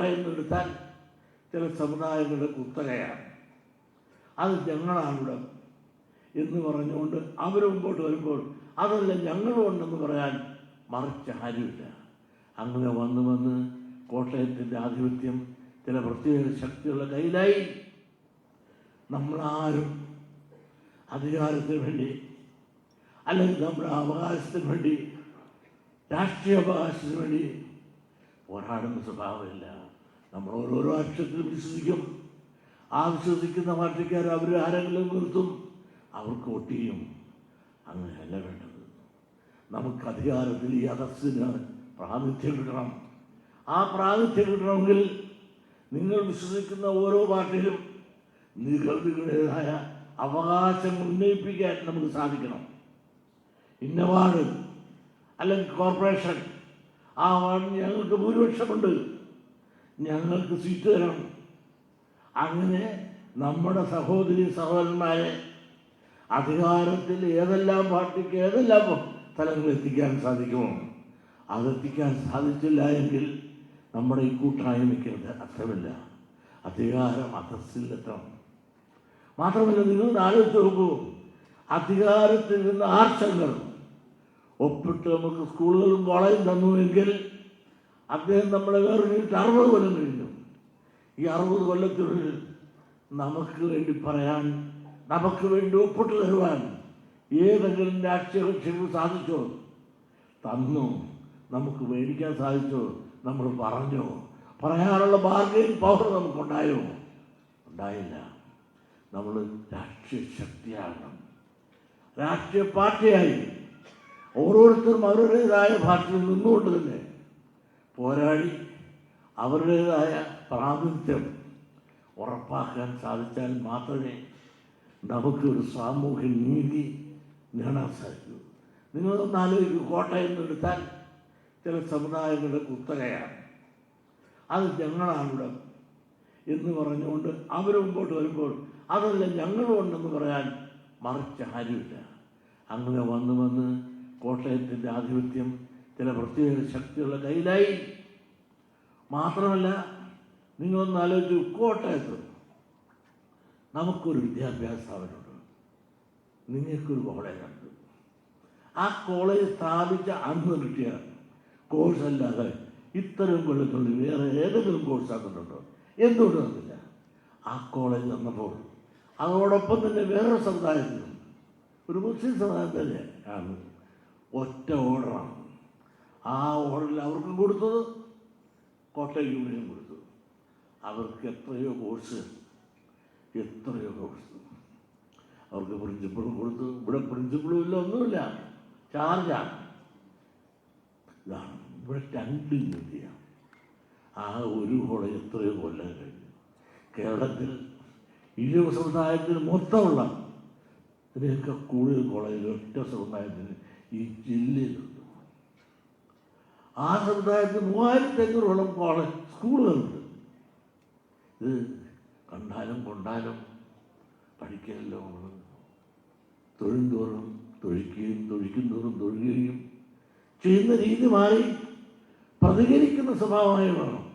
കോട്ടയം എടുത്താൽ ചില സമുദായങ്ങളുടെ കുത്തകയാണ്. അത് ഞങ്ങളാണിവിടെ എന്ന് പറഞ്ഞുകൊണ്ട് അവർ മുമ്പോട്ട് വരുമ്പോൾ അതല്ല ഞങ്ങളും ഉണ്ടെന്ന് പറയാൻ മറിച്ച് ആരുമില്ല. അങ്ങനെ വന്ന് വന്ന് കോട്ടയത്തിന്റെ ആധിപത്യം ചില പ്രത്യേക ശക്തികളുടെ കയ്യിലായി. നമ്മളാരും അധികാരത്തിന് വേണ്ടി അല്ലെങ്കിൽ നമ്മുടെ അവകാശത്തിന് വേണ്ടി രാഷ്ട്രീയ അവകാശത്തിന് വേണ്ടി പോരാടുന്ന സ്വഭാവമില്ല. നമ്മൾ ഓരോരോ അക്ഷരത്തിലും വിശ്വസിക്കും. ആ വിശ്വസിക്കുന്ന പാർട്ടിക്കാർ അവർ ആരെങ്കിലും നിർത്തും. അവർക്ക് വോട്ട് ചെയ്യും. അങ്ങനെയല്ല വേണ്ടത്. നമുക്ക് അധികാരത്തിൽ ഈ അതസ്സിന് പ്രാതിനിധ്യം കിട്ടണം. ആ പ്രാതിനിധ്യം കിട്ടണമെങ്കിൽ നിങ്ങൾ വിശ്വസിക്കുന്ന ഓരോ പാർട്ടിയിലും നിങ്ങൾ അവകാശം ഉന്നയിപ്പിക്കാൻ നമുക്ക് സാധിക്കണം. ഇന്നവാർഡ് അല്ലെങ്കിൽ കോർപ്പറേഷൻ ആ വാർഡ് ഞങ്ങൾക്ക് ഭൂരിപക്ഷമുണ്ട്. ഞങ്ങൾക്ക് സീറ്റ് തരണം. അങ്ങനെ നമ്മുടെ സഹോദരി സഹോദരന്മാരെ അധികാരത്തിൽ ഏതെല്ലാം പാർട്ടിക്ക് ഏതെല്ലാം സ്ഥലങ്ങളിൽ എത്തിക്കാൻ സാധിക്കുമോ അതെത്തിക്കാൻ സാധിച്ചില്ല എങ്കിൽ നമ്മുടെ ഈ കൂട്ടായ്മയ്ക്ക് അർത്ഥമില്ല. അധികാരം അധസ്സിലെത്തണം മാത്രമല്ല നിങ്ങൾ നാളെ നോക്കൂ അധികാരത്തിൽ നിന്ന് ആർച്ചങ്ങൾ ഒപ്പിട്ട് നമുക്ക് സ്കൂളുകളും കോളേജും തന്നുവെങ്കിൽ അദ്ദേഹം നമ്മളെ വേറെ നീട്ട് അറുപത് കൊല്ലം കഴിഞ്ഞു. ഈ അറുപത് കൊല്ലത്തിനുള്ളിൽ നമുക്ക് വേണ്ടി പറയാൻ നമുക്ക് വേണ്ടി ഒപ്പിട്ട് തരുവാൻ ഏതെങ്കിലും രാഷ്ട്രീയ കക്ഷികൾ സാധിച്ചോ? തന്നു. നമുക്ക് മേടിക്കാൻ സാധിച്ചോ? നമ്മൾ പറഞ്ഞോ? പറയാനുള്ള ബാർഗെയിൻ പവർ നമുക്കുണ്ടായോ? ഉണ്ടായില്ല. നമ്മൾ രാഷ്ട്രീയ ശക്തിയാകണം. രാഷ്ട്രീയ പാർട്ടിയായി. ഓരോരുത്തരും അവരുടേതായ ഭാഷയിൽ നിന്നുകൊണ്ട് തന്നെ പോരാടി അവരുടേതായ പ്രാതിനിധ്യം ഉറപ്പാക്കാൻ സാധിച്ചാൽ മാത്രമേ നമുക്കൊരു സാമൂഹ്യ നീതി നേടാൻ സാധിക്കൂ. നിങ്ങളൊന്ന് ആലോചിക്കൂ കോട്ടയം എടുത്താൽ ചില സമുദായങ്ങളുടെ കുത്തകയാണ്. അത് ഞങ്ങളാണ് ഇവിടെ എന്ന് പറഞ്ഞുകൊണ്ട് അവർ മുമ്പോട്ട് വരുമ്പോൾ അതല്ല ഞങ്ങളുണ്ടെന്ന് പറയാൻ മറിച്ച് ആരുമില്ല. അങ്ങനെ വന്ന് വന്ന് കോട്ടയത്തിന്റെ ആധിപത്യം ചില പ്രത്യേക ശക്തികളുടെ കയ്യിലായി. മാത്രമല്ല നിങ്ങളൊന്ന് ആലോചിച്ചു കോട്ടയത്ത് നമുക്കൊരു വിദ്യാഭ്യാസ സ്ഥാപനമുണ്ട്. നിങ്ങൾക്കൊരു കോളേജുണ്ട് ആ കോളേജ് സ്ഥാപിച്ച അന്ന് കിട്ടിയ കോഴ്സ് അല്ലാതെ ഇത്തരം കൊല്ലത്തുള്ളിൽ വേറെ ഏതെങ്കിലും കോഴ്സ് ആക്കുന്നുണ്ടോ? എന്തുകൊണ്ട് തന്നില്ല ആ കോളേജ് തന്നപ്പോൾ അതോടൊപ്പം തന്നെ വേറൊരു സമുദായത്തിലും ഒരു മുസ്ലിം സമുദായം തന്നെ ആണ് ഒറ്റ ഓർഡറാണ്. ആ ഓർഡറിൽ അവർക്കും കൊടുത്തത് കോട്ടയം യൂണിയനും കൊടുത്തത് അവർക്ക് എത്രയോ കോഴ്സ് എത്രയോ കോഴ്സ്. അവർക്ക് പ്രിൻസിപ്പളും കൊടുത്തു. ഇവിടെ പ്രിൻസിപ്പളും ഇല്ല ഒന്നുമില്ല. ചാർജാണ് ഇതാണ്. ഇവിടെ രണ്ട് ഇന്ത്യയാണ്. ആ ഒരു കോളേജ് എത്രയോ കൊല്ലം കഴിഞ്ഞു. കേരളത്തിൽ ഇരുപത് സമുദായത്തിന് മൊത്തമുള്ള ഇതിനൊക്കെ കൂടുതൽ കോളേജ് ഒറ്റ സമുദായത്തിന് ഈ ജില്ലയിലുണ്ട്. ആ സമുദായത്തിൽ മൂവായിരത്തി അഞ്ഞൂറോളം കോളേജ് സ്കൂളുകളുണ്ട്. ഇത് കണ്ടാലും കൊണ്ടാലും പഠിക്കലല്ലോ തൊഴിൽ തോറും തൊഴിക്കുകയും തൊഴിക്കും തോറും തൊഴുകയും ചെയ്യുന്ന രീതി മാറി പ്രതികരിക്കുന്ന സ്വഭാവമായി വേണം